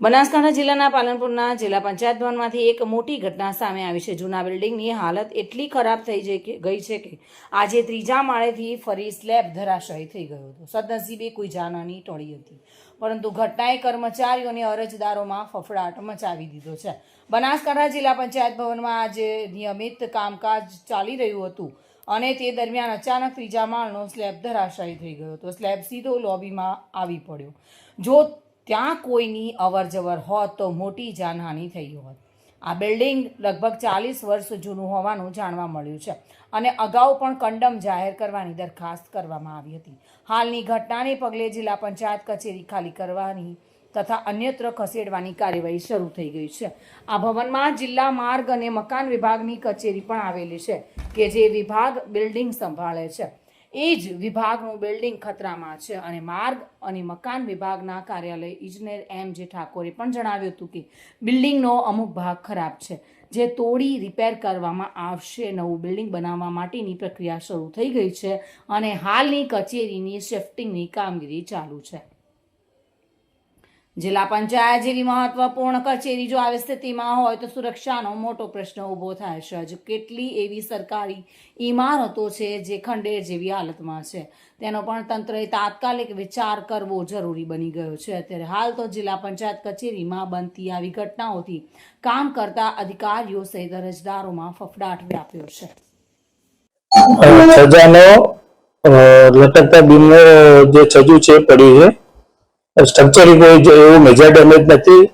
બનાસકાંઠા જિલ્લાના પાલનપુરના જિલ્લા પંચાયત ભવનમાંથી એક મોટી ઘટના સામે આવી છે. જૂના બિલ્ડિંગની હાલત એટલી ખરાબ થઈ ગઈ છે કે આજે ત્રીજા માળેથી ફરી સ્લેબ ધરાશાયી થઈ ગયો હતો. સદનસીબે કોઈ જાનહાની ટળી હતી. પરંતુ ઘટનાએ કર્મચારીઓ અને અરજદારોમાં ફફડાટ મચાવી દીધો છે. બનાસકાંઠા જિલ્લા પંચાયત ભવનમાં આજે નિયમિત કામકાજ ચાલી રહ્યું હતું અને તે દરમિયાન અચાનક ત્રીજા માળનો સ્લેબ ધરાશાયી થઈ ગયો હતો. સ્લેબ સીધો લોબીમાં આવી પડ્યો. જો ત્યાં કોઈની અવર જવર હોત તો મોટી જાનહાનિ થઈ હોત. આ બિલ્ડિંગ લગભગ ચાલીસ વર્ષ જૂનું હોવાનું જાણવા મળ્યું છે અને અગાઉ પણ કંડમ જાહેર કરવાની દરખાસ્ત કરવામાં આવી હતી. હાલની ઘટનાને પગલે જિલ્લા પંચાયત કચેરી ખાલી કરવાની તથા અન્યત્ર ખસેડવાની કાર્યવાહી શરૂ થઈ ગઈ છે. આ ભવનમાં જિલ્લા માર્ગ અને મકાન વિભાગની કચેરી પણ આવેલી છે કે જે વિભાગ બિલ્ડિંગ સંભાળે છે. એ જ વિભાગનું બિલ્ડિંગ ખતરામાં છે અને માર્ગ અને મકાન વિભાગના કાર્યાલય ઇજનેર એમ જે ઠાકોરે પણ જણાવ્યું હતું કે બિલ્ડિંગનો અમુક ભાગ ખરાબ છે, જે તોડી રિપેર કરવામાં આવશે. નવું બિલ્ડિંગ બનાવવા માટેની પ્રક્રિયા શરૂ થઈ ગઈ છે અને હાલની કચેરીની શિફ્ટિંગની કામગીરી ચાલુ છે. જિલ્લા પંચાયત જેવી મહત્વપૂર્ણ કચેરી જો આવી સ્થિતિમાં હોય તો સુરક્ષાનો મોટો પ્રશ્ન ઊભો થાય છે. હજુ કેટલી એવી સરકારી ઇમારતો છે જે ખંડેર જેવી હાલતમાં છે? તેનો પણ તંત્રએ તાત્કાલિક વિચાર કરવો જરૂરી બની ગયો છે. અત્યારે હાલ તો જિલ્લા પંચાયત કચેરીમાં બનતી આવી ઘટનાઓથી કામ કરતા અધિકારીઓ સહિત અરજદારોમાં ફફડાટ વ્યાપ્યો છે. લટકતા બીમનો જે છજુ છે, પડી છે સ્ટ્રક્ચર કોઈ એવું મેજર ડેમેજ નથી.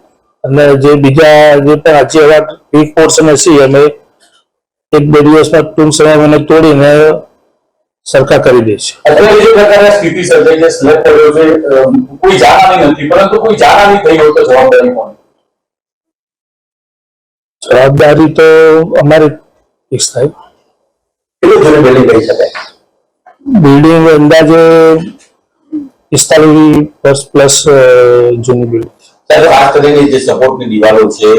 અને જે બીજા જે પણ આજે એવા વીક પોર્શન હશે અમે એક બે દિવસમાં ટૂંક સમયમાં મને તોડીને સરખા કરી દઈશ. અત્યારે જે પ્રકારની સ્થિતિ સર્જાઈ છે સ્લેબ પડ્યો છે કોઈ જાનહાની નથી પરંતુ કોઈ જાનહાની થઈ હોય તો જવાબદારી કોની જવાબદારી તો અમારી ફિક્સ થાય કેટલું જૂનું બિલ્ડિંગ કહી શકાય? બિલ્ડિંગ અંદાજે પિસ્તાલીસ વર્ષ પ્લસ જૂની બિલ્ડિંગ ત્યારે ખાસ કરીને જે સપોર્ટની દિવાલો છે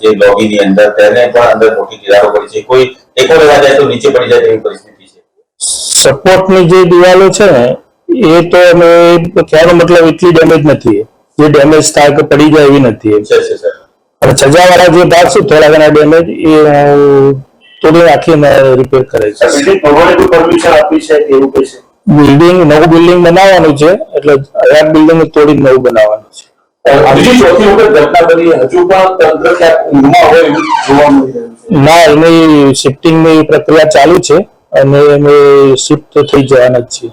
જે લોબીની અંદર તેને પણ અંદર મોટી દિવાલો પડી છે. કોઈ ટેકો લેવા જાય તો નીચે પડી જાય તેવી પરિસ્થિતિ છે. સપોર્ટની જે દિવાલો છે ને એ તો અમે કહેવાનો મતલબ એટલી ડેમેજ નથી. જે ડેમેજ થાય કે પડી જાય એવી નથી. છે છે સર અને સજાવાળા જે ભાગ છે થોડા ઘણા ડેમેજ એ તોડી નાખીને રિપેર કરે છે. પરમિશન આપી છે એવું કહે છે બિલ્ડિંગ નવું બિલ્ડિંગ બનાવવાનું છે એટલે હયાત બિલ્ડિંગ તોડી નવું બનાવવાનું છે. હજી ચોથી વખત ઘટના બની હજુ પણ તંત્ર ક્યાંક ઊંઘમાં હોય એવું જોવા મળી ના એની શિફ્ટિંગની પ્રક્રિયા ચાલુ છે અને અમે શિફ્ટ થઈ જવાના જ છીએ.